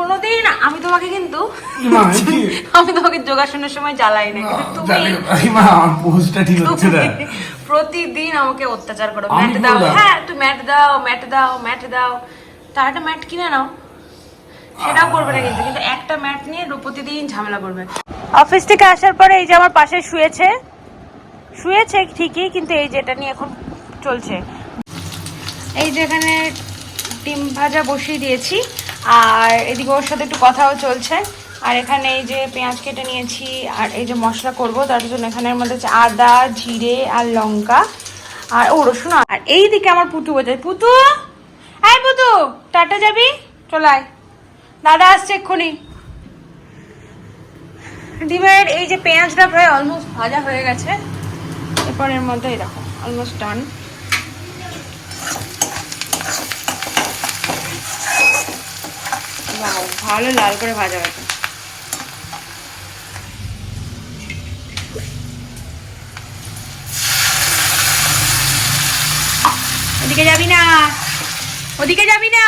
কোনোদিন আমি তোমাকে কিন্তু আমি তোমাকে যোগাসনের সময় জ্বালাই না কিন্তু তুমি তুমি প্রতিদিন আমাকে অত্যাচার করো। ম্যাট দাও। হ্যাঁ তুই ম্যাট দাও ম্যাট দাও ম্যাট দাও। তার একটা ম্যাট কিনে নাও। সেটাও করবে না কিন্তু। কিন্তু একটা ম্যাট নিয়ে প্রতিদিন ঝামেলা করবে। অফিস থেকে আসার পরে এই যে আমার পাশে শুয়েছে। শুয়েছে ঠিকই কিন্তু এই যেটা নিয়ে এখন চলছে। এই যে এখানে ডিম ভাজা বসিয়ে দিয়েছি। আর এদিকে ওর সাথে একটু কথাও চলছে। আর এখানে এই যে পেঁয়াজ কেটে নিয়েছি আর এই যে মশলা করব, তার জন্য এখানের মধ্যে আছে আদা, জিরে আর লঙ্কা আর ও রসুন আর এই দিকে আমার পুতু বোঝায়। পুতু আয় পুতু টাটা যাবি? চলায় দাদা আসছে এক্ষুনি। ডিমের এই যে পেঁয়াজটা প্রায় অলমোস্ট ভাজা হয়ে গেছে। এরপর এর মধ্যে দেখো অলমোস্ট ডান ভালো লাল করে ভাজা হয়েছে ওদিকে যাবি না? ওদিকে যাবি না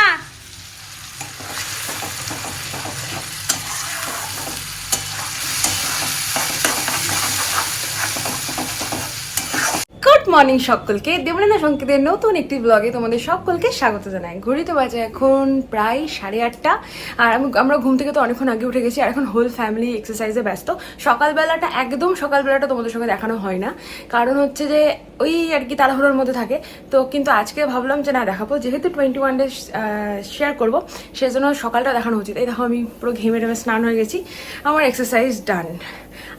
গুড মর্নিং সকলকে। দেবনানা সংকেতের নতুন একটি ব্লগে তোমাদের সকলকে স্বাগত জানাই। ঘড়িতে বাজে এখন প্রায় সাড়ে আটটা। আর আমি- আমরা ঘুম থেকে তো অনেকক্ষণ আগে উঠে গেছি, আর এখন হোল ফ্যামিলি এক্সারসাইজে ব্যস্ত। সকালবেলাটা একদম সকালবেলাটা তোমাদের সঙ্গে দেখানো হয় না। কারণ হচ্ছে যে ওই আর কি তাড়াহুড়োর মধ্যে থাকে। তো কিন্তু আজকে ভাবলাম যে না, দেখাবো। যেহেতু টোয়েন্টি ওয়ান ডে শেয়ার করব, সেজন্য সকালটা দেখানো উচিত। এই দেখো আমি পুরো ঘেমে টেমে স্নান হয়ে গেছি। আমার এক্সারসাইজ ডান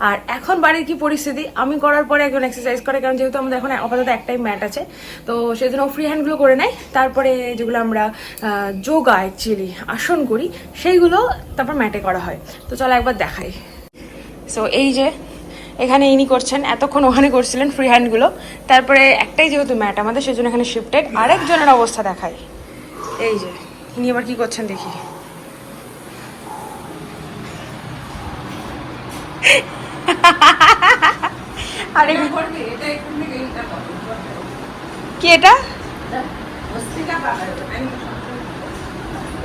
আর এখন বাড়ির কি পরিস্থিতি, আমি করার পরে একজন এক্সারসাইজ করে, কারণ যেহেতু আমাদের এখন আপাতত একটাই ম্যাট আছে, তো সেই জন্য ফ্রি হ্যান্ডগুলো করে নেয়। তারপরে যেগুলো আমরা যোগা অ্যাকচুয়ালি আসন করি, সেইগুলো তারপর ম্যাটে করা হয়। তো চলো একবার দেখাই। সো এই যে, এখানে ইনি করছেন, এতক্ষণ ওখানে করছিলেন ফ্রি হ্যান্ডগুলো তারপরে একটাই যেহেতু ম্যাট আমাদের, সেজন্য এখানে শিফটেড আরেকজনের অবস্থা দেখাই। এই যে, ইনি আবার কি করছেন দেখি। আরে কি এটা?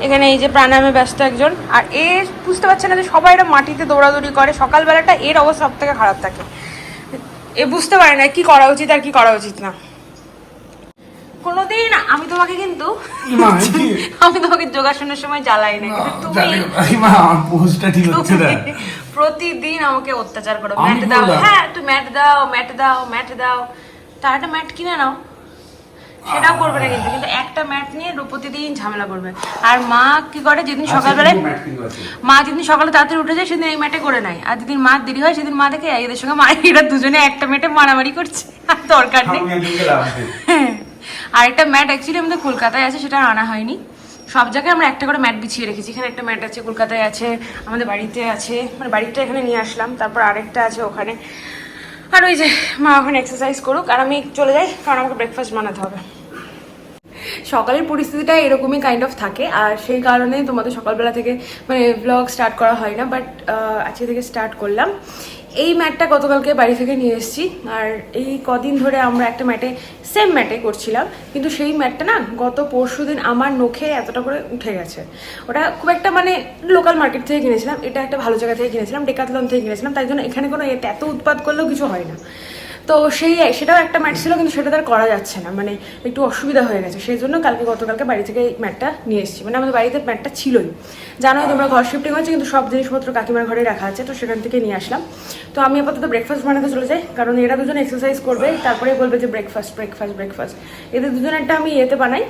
এখানে এই যে প্রাণায়ামে ব্যস্ত একজন। আর এ বুঝতে পারছে না যে সবাই এরা মাটিতে দৌড়াদৌড়ি করে। সকালবেলাটা এর অবস্থা সব থেকে খারাপ থাকে। এ বুঝতে পারে না কি করা উচিত আর কি করা উচিত না। কোনোদিন আমি তোমাকে কিন্তু আমি তোমাকে যোগাসনের সময় জ্বালাই না। তুমি প্রতিদিন আমাকে অত্যাচার করো। ম্যাট দাও। হ্যাঁ তুই ম্যাট দাও ম্যাট দাও ম্যাট দাও। তার একটা ম্যাট কিনে নাও। সেটাও করবে না কিন্তু। কিন্তু একটা ম্যাট নিয়ে প্রতিদিন ঝামেলা করবে। আর মা কি করে? যেদিন সকালবেলায় মা যেদিন সকালে তাড়াতাড়ি উঠে যায় সেদিন এই ম্যাটে করে নেয়। আর যেদিন মা দেরি হয় সেদিন মা দেখে এদের সঙ্গে মা এরা দুজনে একটা ম্যাটে মারামারি করছে। আর দরকার নেই। হ্যাঁ। আর একটা ম্যাট অ্যাকচুয়ালি আমাদের কলকাতায় আছে সেটা আনা হয়নি। সব জায়গায় আমরা একটা করে ম্যাট বিছিয়ে রেখেছি। এখানে একটা ম্যাট আছে, কলকাতায় আছে, আমাদের বাড়িতে আছে। মানে বাড়িটা এখানে নিয়ে আসলাম, তারপর আরেকটা আছে ওখানে। আর ওই যে মা ওখানে এক্সারসাইজ করুক, আর আমি চলে যাই, কারণ আমাকে ব্রেকফাস্ট বানাতে হবে। সকালের পরিস্থিতিটা এরকমই কাইন্ড অফ থাকে, আর সেই কারণে তোমাদের সকালবেলা থেকে মানে ব্লগ স্টার্ট করা হয় না বাট আজকে থেকে স্টার্ট করলাম। এই ম্যাটটা গতকালকে বাড়ি থেকে নিয়ে এসেছি। আর এই কদিন ধরে আমরা একটা ম্যাটে সেম ম্যাটে করছিলাম। কিন্তু সেই ম্যাটটা না গত পরশু দিন আমার নখে এতটা করে উঠে গেছে। ওটা খুব একটা মানে লোকাল মার্কেট থেকে কিনেছিলাম। এটা একটা ভালো জায়গা থেকে কিনেছিলাম ডেকাতলন থেকে কিনেছিলাম। তাই জন্য এখানে কোনো এত উৎপাদ করলেও কিছু হয় না। তো সেই, সেটাও একটা ম্যাট ছিল, কিন্তু সেটা তার করা যাচ্ছে না। মানে একটু অসুবিধা হয়ে গেছে। সেই জন্য কালকে, গতকালকে বাড়ি থেকে এই ম্যাটটা নিয়ে এসেছি। মানে আমাদের বাড়িতে ম্যাটটা ছিলই। জানো তোমরা ঘর শিফটিং হয়েছে কিন্তু সব জিনিসপত্র কাকিমার ঘরে রাখা আছে, তো সেখান থেকে নিয়ে আসলাম। তো আমি আপাতত ব্রেকফাস্ট বানাতে চলে যাই, কারণ এরা দুজন এক্সারসাইজ করবে, তারপরে বলবে যে ব্রেকফাস্ট ব্রেকফাস্ট ব্রেকফাস্ট এদের একটা আমি ইয়েতে বানাই।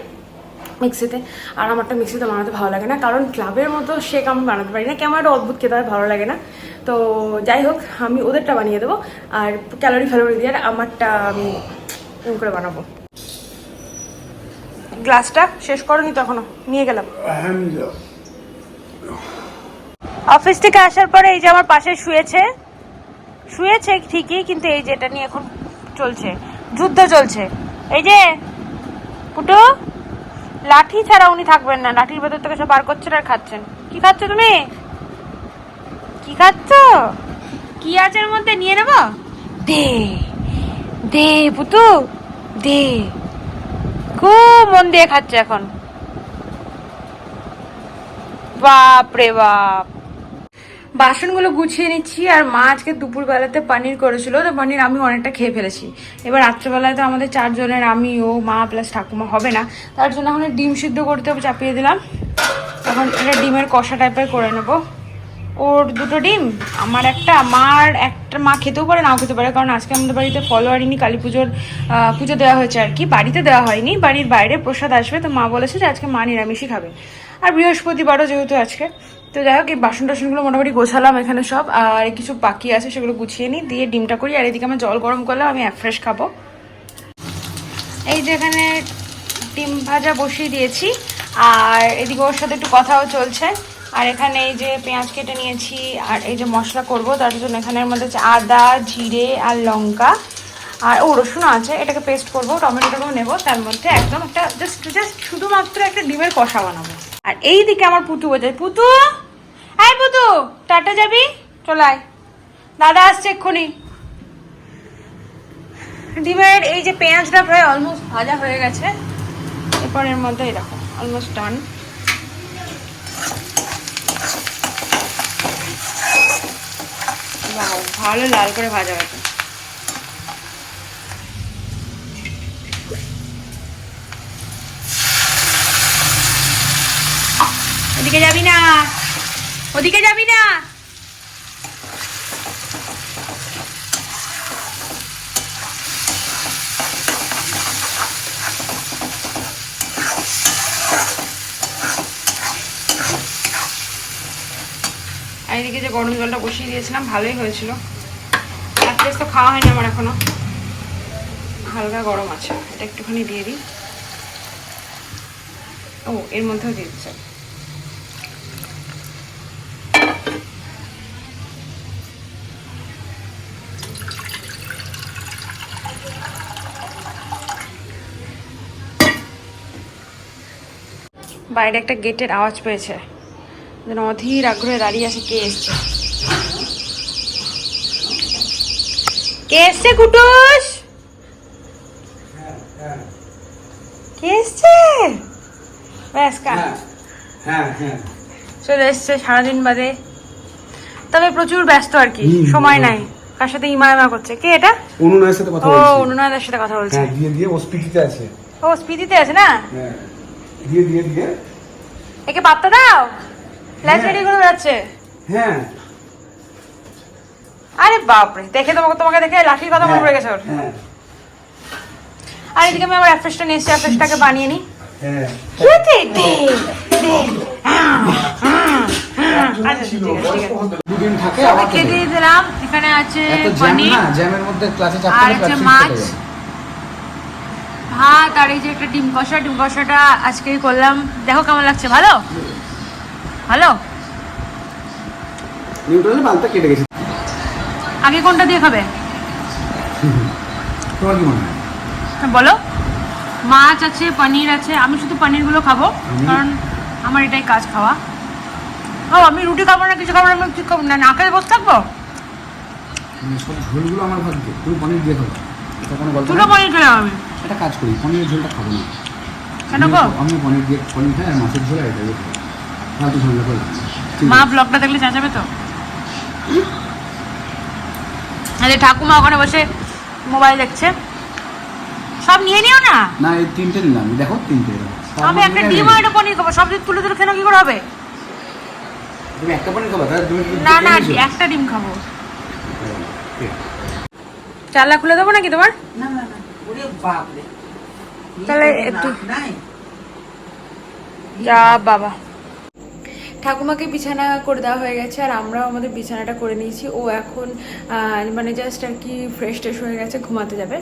মিক্সিতে। আর আমারটা মিক্সিতে বানাতে ভালো লাগে না, কারণ ক্লাবের মতো শেক আমি বানাতে পারি না। কেমন একটা অদ্ভুত খেতে ভালো লাগে না। তো যাই হোক, আমি ওদেরটা বানিয়ে দেবো, আর ক্যালোরি ফ্যালোরি দিয়ে আর আমারটা আমি করে বানাবো। গ্লাসটা শেষ করনি তখনও নিয়ে গেলাম। অফিস থেকে আসার পরে এই যে আমার পাশে শুয়েছে শুয়েছে ঠিকই, কিন্তু এই যে এটা নিয়ে এখন চলছে, যুদ্ধ চলছে। এই যে, পুটু? লাঠি ছাড়া উনি থাকবেন না। লাঠির ভেতর থেকে সব বার করছেন আর খাচ্ছেন। কি খাচ্ছ তুমি? কি খাচ্ছ? কি আছে মধ্যে? নিয়ে নেব? দে। দে পুতু। দে। খুব মন দিয়ে খাচ্ছে এখন। বাপ রে বাপ। বাসনগুলো গুছিয়ে নিচ্ছি, আর মা আজকে দুপুরবেলাতে পনির করেছিল। তো পনির আমি অনেকটা খেয়ে ফেলেছি। এবার রাত্রেবেলায় তো আমাদের চারজনের, আমি, ও, মা প্লাস ঠাকুমা হবে না। তার জন্য এখন ডিম সিদ্ধ করতে চাপিয়ে দিলাম। এখন এটা ডিমের কষা টাইপের করে নেব। ওর দুটো ডিম, আমার একটা, মার একটা, মা খেতেও পারে, নাও খেতে পারে। কারণ আজকে আমাদের বাড়িতে ফলোয়ারিনি কালী পুজোর পুজো দেওয়া হয়েছে আর কি। বাড়িতে দেওয়া হয়নি, বাড়ির বাইরে প্রসাদ আসবে। তো মা বলেছে যে আজকে মা নিরামিষই খাবে। আর বৃহস্পতিবারও যেহেতু আজকে। তো যাই হোক, এই বাসন টাসনগুলো মোটামুটি গোছালাম এখানে সব, আর কিছু বাকি আছে সেগুলো গুছিয়ে নিই, দিয়ে ডিমটা করি, আর এদিকে আমার জল গরম করলাম, আমি ফ্রেশ খাব। এই যে এখানে ডিম ভাজা বসিয়ে দিয়েছি, আর এদিকে ওর সাথে একটু কথাও চলছে, আর এখানে এই যে পেঁয়াজ কেটে নিয়েছি, আর এই যে মশলা করব, তার জন্য এখানের মধ্যে আছে আদা, জিরে আর লঙ্কা, আর ও রসুনও আছে, এটাকে পেস্ট করব, টমেটোটাকেও নেব, তার মধ্যে একদম একটা জাস্ট জাস্ট শুধুমাত্র একটা ডিমের কষা বানাবো। আর এই দিকে আমার পুতু বোঝায় পুতু? আয় পুতু, টাটা যাবি? চলায় দাদা আসছে এক্ষুনি। ডিমের এই যে পেঁয়াজটা প্রায় অলমোস্ট ভাজা হয়ে গেছে। এরপর এর মধ্যে এরকম অলমোস্ট ডান ভালো লাল করে ভাজা হয়েছে। ওদিকে যাবি না। ওদিকে যাবি না। আর এদিকে যে গরম জলটা বসিয়ে দিয়েছিলাম, ভালোই হয়েছিল। এক প্লেস তো খাওয়া হয়নি আমার এখনও। হালকা গরম আছে। এটা একটুখানি দিয়ে দিই। ও, এর মধ্যেও দিয়ে দিচ্ছে। বাইরে একটা গেটের আওয়াজ পেয়েছে। যেন অধীর আগ্রহে দাঁড়িয়ে আছে কে এসছে। কে এসছে কুটুস? কে এসছে? ব্যাস কা। হ্যাঁ হ্যাঁ চলে এসছে সারাদিন বাদে। তবে প্রচুর ব্যস্ত আর কি সময় নাই। কার সাথে ইমা ইমা করছে? কে এটা? অনুনয়ের সাথে কথা ও বলছি। অনুনয়দার সাথে কথা বলছে। হ্যাঁ দিয়ে দিয়ে ও স্পিতিতে আছে। ও স্পিতিতে আছে না? হ্যাঁ। দিয়ে দিয়ে দিয়ে। একে পাত্তা দাও। ল্যাচ হ্যাঁ। রেডি করে বেড়াচ্ছে হ্যাঁ। আরে বাপরে দেখে তোমাকে তোমাকে দেখে লাঠির কথা মনে পড়ে গেছে ওর। হ্যাঁ। আর এদিকে আমি আমার অ্যাফ্রেশটা নিয়ে এসেছি অ্যাফ্রেশটাকে বানিয়ে নিই। হ্যাঁ। দিলাম। এখানে আছে এত জ্যাম পনির না জ্যামের মধ্যে ক্লাসে চাপতে আর গেলে আছে ক্লাস মাছ ভাত আর এই যে একটা ডিম কষা ডিম কষাটা আজকেই করলাম। দেখো কেমন লাগছে ভালো? ভালো? নিউট্রালে বালটা কেটে গেছে। আগে কোনটা দিয়ে খাবে? তোমার কি মনে হয়? বলো। মাছ আছে পনির আছে আমি শুধু পনিরগুলো খাব কারণ আমার এটাই কাজ খাওয়া। ও আমি রুটি খাব না কিছু খাব না আমি কিছু খাব না না খেয়ে বসে থাকব? মানে সব ঝোলগুলো আমার ভাগ্যে তুমি পনির দিয়ে গল্প দুটো পনির খেলাম আমি। একটা কাজ করি পনিরের ঝোলটা খাব না। কেন গো? আমি পনির দিয়ে পনির খাই আর মাছের ঝোল আর এটা দিয়ে খাই ফালতু ঝোলটা করলাম ঠিক মা ব্লগটা দেখলে চেঁচাবে তো? আরে ঠাকুমা ওখানে বসে মোবাইল দেখছে। সব নিয়ে নিও না। না এই তিনটে নিলাম। দেখো তিনটে এরকম। আমি একটা ডিম নেই। আর একটা পনির খাব। সব দিন তুলে তুলে খেলে কি করে হবে? তুমি একটা পনির খাবা তাহলে তুমি না না একটা ডিম খাব। হ্যাঁ, চালা খুলে দেবো নাকি তোমার? না না না। বাপরে তাহলে এই তো একটু- না- নাই যা বাবা ঠাকুমাকে বিছানা করে দেওয়া হয়ে গেছে আর আমরাও আমাদের বিছানাটা করে নিয়েছি। ও এখন মানে জাস্ট আর কি ফ্রেশ ট্রেশ হয়ে গেছে, ঘুমাতে যাবে।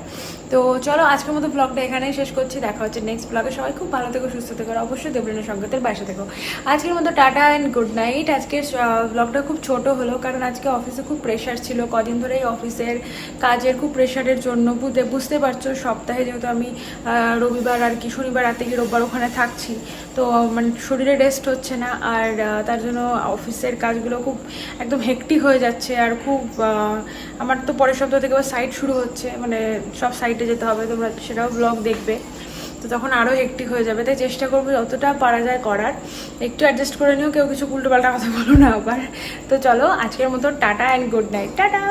তো চলো আজকের মতো ব্লগটা এখানেই শেষ করছি। দেখা হচ্ছে নেক্সট ব্লগে সবাই খুব ভালো থেকো, সুস্থ থেকো অবশ্যই দেবলিনের সঙ্গতের বাসা থেকো। আজকের মতো টাটা অ্যান্ড গুড নাইট আজকের ব্লগটা খুব ছোট হলো কারণ আজকে অফিসে খুব প্রেশার ছিল। কদিন ধরেই অফিসের কাজের খুব প্রেশারের জন্য। বুঝতে পারছ, সপ্তাহে যেহেতু আমি রবিবার আর কি শনিবার রাতে গিয়ে রোববার ওখানে থাকছি। তো মানে শরীরে রেস্ট হচ্ছে না। আর তার জন্য অফিসের কাজগুলো খুব একদম হেক্টিক হয়ে যাচ্ছে আর খুব আমার তো পরের সপ্তাহ থেকে আবার সাইট শুরু হচ্ছে মানে সব সাইটে যেতে হবে, তোমরা সেটাও ব্লগ দেখবে। তো তখন আরও হেক্টিক হয়ে যাবে, তাই চেষ্টা করব যতটা পারা যায় করার। একটু অ্যাডজাস্ট করে নিও, কেউ কিছু উল্টোপাল্টা কথা বলো না আবার। তো চলো, আজকের মতো tata and good night tata!